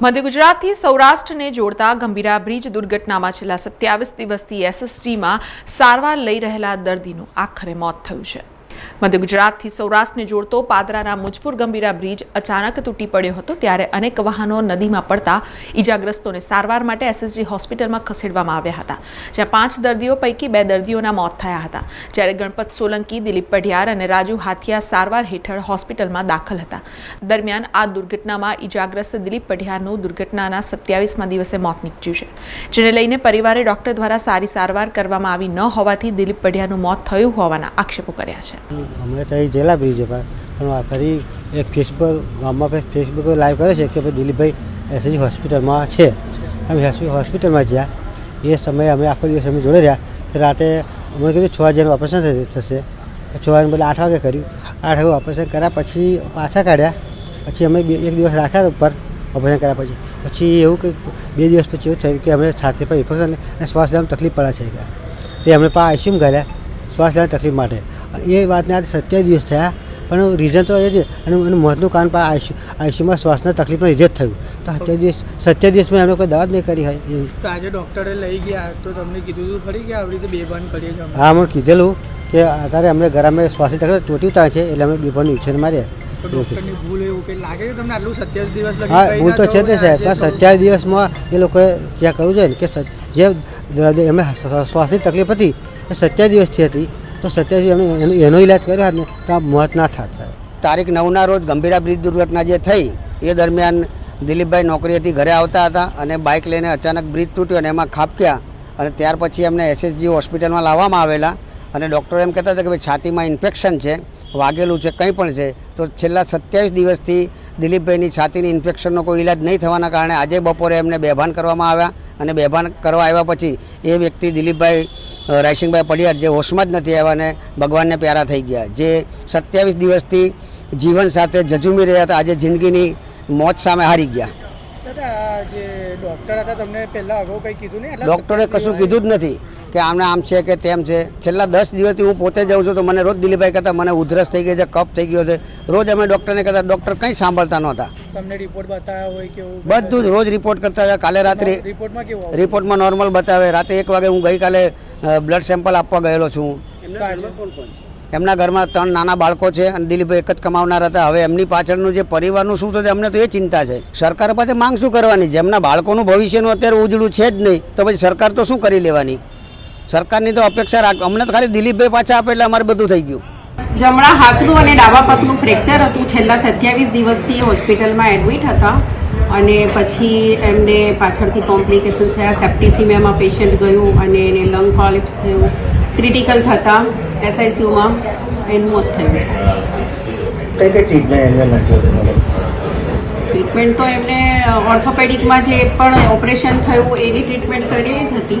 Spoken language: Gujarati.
મધ્ય ગુજરાતથી સૌરાષ્ટ્રને જોડતા ગંભીરા બ્રિજ દુર્ઘટનામાં છેલ્લા સત્યાવીસ દિવસથી એસએસટીમાં સારવાર લઈ રહેલા દર્દીનું આખરે મોત થયું છે. મધ્ય ગુજરાતથી સૌરાષ્ટ્રને જોડતો પાદરાના મુજપુર ગંભીરા બ્રિજ અચાનક તૂટી પડ્યો હતો, ત્યારે અનેક વાહનો નદીમાં પડતા ઈજાગ્રસ્તોને સારવાર માટે એસએસજી હોસ્પિટલમાં ખસેડવામાં આવ્યા હતા. જ્યાં પાંચ દર્દીઓ પૈકી બે દર્દીઓના મોત થયા હતા. જ્યારે ગણપત સોલંકી, દિલીપ પઢિયાર અને રાજુ હાથિયા સારવાર હેઠળ હોસ્પિટલમાં દાખલ હતા. દરમિયાન આ દુર્ઘટનામાં ઈજાગ્રસ્ત દિલીપ પઢિયારનું દુર્ઘટનાના સત્યાવીસમાં દિવસે મોત નીપજ્યું છે. જેને લઈને પરિવારે ડોક્ટર દ્વારા સારી સારવાર કરવામાં આવી ન હોવાથી દિલીપ પઢિયારનું મોત થયું હોવાના આક્ષેપો કર્યા છે. અમે તો અહીં જેલા બ્રિજ પર પણ ફરી એક ફેસ પર ગામમાં ફેસ ફેસબુક લાઈવ કરે છે કે ભાઈ દિલીપભાઈ એસએજી હોસ્પિટલમાં છે. અમે હોસ્પિટલમાં ગયા. એ સમયે અમે આખો દિવસ અમે જોડે રહ્યા. રાતે અમને કીધું છ વાગ્યાનું ઓપરેશન થશે- છ વાગ્યાનું બદલે આઠ વાગે કર્યું. આઠ વાગે ઓપરેશન કર્યા પછી પાછા કાઢ્યા. પછી અમે એક દિવસ રાખ્યા ઉપર ઓપરેશન કર્યા પછી. પછી એવું કે બે દિવસ પછી એવું થયું કે અમે છાતી પર ઇન્ફેક્શન અને શ્વાસ લેવામાં તકલીફ પડે છે. તે અમે પા આઈસીયુમ ગયા શ્વાસ લેવાની તકલીફ માટે. એ વાતને આજે સત્યાવીસ દિવસ થયા. પણ રીઝન તો એ જ અને એનું મોતનું કારણ પણ આઈસી આઈસીયુમાં શ્વાસના તકલીફના જ થયું. તો સત્યાવીસ દિવસ સત્યાવીસ દિવસમાં એમને કોઈ દવા જ નહીં કરી હોય તો આજે ડૉક્ટરે લઈ ગયા. તો તમને કીધું હતું ખરી કે આવી રીતે બેભાન કરીએ અમે? હા મેં કીધેલું કે અત્યારે અમને ગરામે શ્વાસની તકલીફ તૂટી થાય છે એટલે અમે બીપોની ઉછેર લગી હા ભૂલ તો છે તે સાહેબ. પણ સત્યાવીસ દિવસમાં એ લોકોએ જ્યાં કરવું જોઈએ ને કે જે એમને શ્વાસની તકલીફ હતી એ સત્યાવીસ દિવસથી હતી. તો સત્યાવીસ અમે એનો ઇલાજ કર્યો હોત ને તો આ મોત ના થાત તારીખ નવના રોજ ગંભીરા બ્રિજ દુર્ઘટના જે થઈ, એ દરમિયાન દિલીપભાઈ નોકરીએથી ઘરે આવતા હતા અને બાઇક લઈને અચાનક બ્રિજ તૂટ્યો અને એમાં ખાબક્યા અને ત્યાર પછી એમને એસએસજી હોસ્પિટલમાં લાવવામાં આવેલા અને ડૉક્ટરો એમ કહેતા હતા કે ભાઈ છાતીમાં ઇન્ફેક્શન છે, વાગેલું છે, કંઈ પણ છે, તો છેલ્લા સત્યાવીસ દિવસથી દિલીપભાઈની છાતીની ઇન્ફેક્શનનો કોઈ ઇલાજ નહીં થવાના કારણે આજે બપોરે એમને બેભાન કરવામાં આવ્યા અને બેભાન કરવા આવ્યા પછી એ વ્યક્તિ દિલીપભાઈ અ, રાયસિંગભાઈ પડિયાર જે હોશમાં જ નથી આવ્યા અને ભગવાનને પ્યારા થઈ ગયા. જે સત્યાવીસ દિવસથી જીવન સાથે જજુમી રહ્યા હતા આજે જિંદગીની મોત સામે હારી ગયા. ડૉક્ટર કશું કીધું જ નથી કે આમને આમ છે કે તેમ છે. છેલ્લા દસ દિવસથી હું પોતે જાઉં છું તો મને રોજ દિલીપભાઈ કહેતા મને ઉધરસ થઈ ગઈ છે કફ થઈ ગયો છે. રોજ અમે ડૉક્ટરને કહેતા ડૉક્ટર કંઈ સાંભળતા નહોતા. તમને રિપોર્ટ બતાવ્યા હોય કે બધું જ રોજ રિપોર્ટ કરતા હતા. કાલે રાત્રે રિપોર્ટમાં રિપોર્ટમાં નોર્મલ બતાવે. રાતે એક વાગે હું ગઈકાલે બ્લડ સેમ્પલ આપવા ગયેલો છું. એમના ઘરમાં ત્રણ નાના બાળકો છે અને દિલીપભાઈ એક જ કમાવનાર હતા. હવે એમની પાછળનું જે પરિવારનું શું થશે અમને તો એ ચિંતા છે. સરકાર પાસે માંગ શું કરવાની? જેમના બાળકોનું ભવિષ્યનું અત્યારે ઉજળું છે જ નહીં તો પછી સરકાર તો શું કરી લેવાની? સરકારની તો અપેક્ષા રાખ અમને તો ખાલી દિલીપભાઈ પાછા આપે એટલે અમારે બધું થઈ ગયું. જમણા હાથનું અને ડાબા પગનું ફ્રેક્ચર હતું. છેલ્લા સત્યાવીસ દિવસથી હોસ્પિટલમાં એડમિટ હતા. અને પછી એમને પાછળથી કોમ્પ્લિકેશન્સ થયા. સેપ્ટિસિમિયામાં પેશન્ટ ગયું અને એને લંગ કોલિપ્સ થયું. ક્રિટિકલ થતાં એસઆઈસીયુમાં એનું મોત થયું. કઈ કઈ ટ્રીટમેન્ટ એમને ટ્રીટમેન્ટ તો એમને ઓર્થોપેડિકમાં જે પણ ઓપરેશન થયું એની ટ્રીટમેન્ટ કરેલી જ હતી.